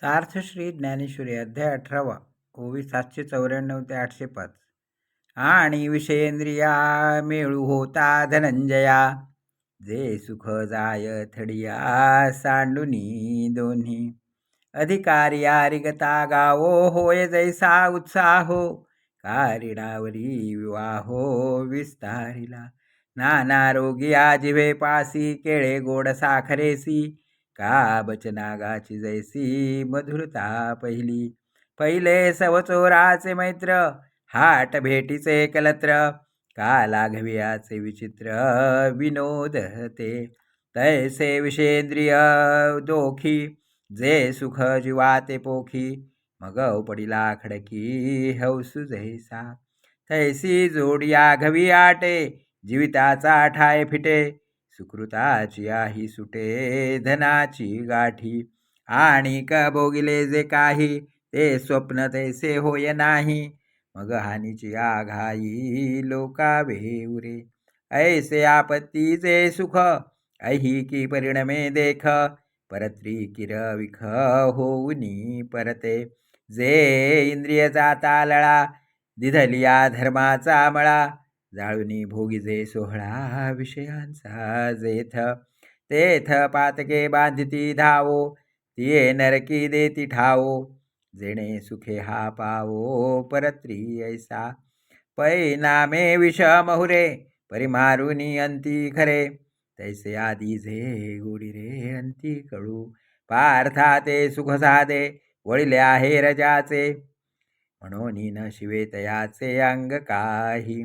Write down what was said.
सार्थश्री ज्ञानेश्वरी अध्याय अठरावा ओवी सातशे चौऱ्याण्णव ते आठशे पाच. आणि विषयेंद्रिया मेळू होता धनंजया. जे सुख जाय थडिया सांडुनी दोन्ही. अधिकारी रिगता गावो होय जैसा उत्साहो. कारिडावरी विवाहो विस्तारिला. नाना रोगी आजिवे पासी केळे गोड साखरेसी. का बचनागाची जैसी मधुरता पहिली? पहिले सवचोराचे मैत्र हाट भेटीचे कलत्र का लाघवियाचे विचित्र विनोद ते. तैसे विषेंद्रिय दोखी जे सुख जीवाते पोखी मग पडिला खडकी हौसु जैसा. तैसी जोडिया घवी आटे जीविताचा ठाय फिटे सुकृताची आही सुटे धनाची गाठी. आणि क भोगिले जे काही ते स्वप्न तैसे होय नाही. मग हानीची आघाई लोकावे उरे. ऐसे आपत्तीचे सुख ऐहिकी परिणमे देख. परत्री किर विख होऊनी परते. जे इंद्रिय जाता लळा दिधलिया धर्माचा मळा. जाळुनी भोगिजे सोहळा विषयांचा जेथ. तेथ पातके बांधिती धावो तिये नरकी देती ठावो जेणे सुखे हा पावो परत्री ऐसा पैनामे विष महुरे परिमारुनी अंती खरे तैसे आधी जे गोडी रे अंती कळू. पार्था ते सुख साधे वळिले आहे रजाचे म्हणून न शिवे तयाचे अंग काही.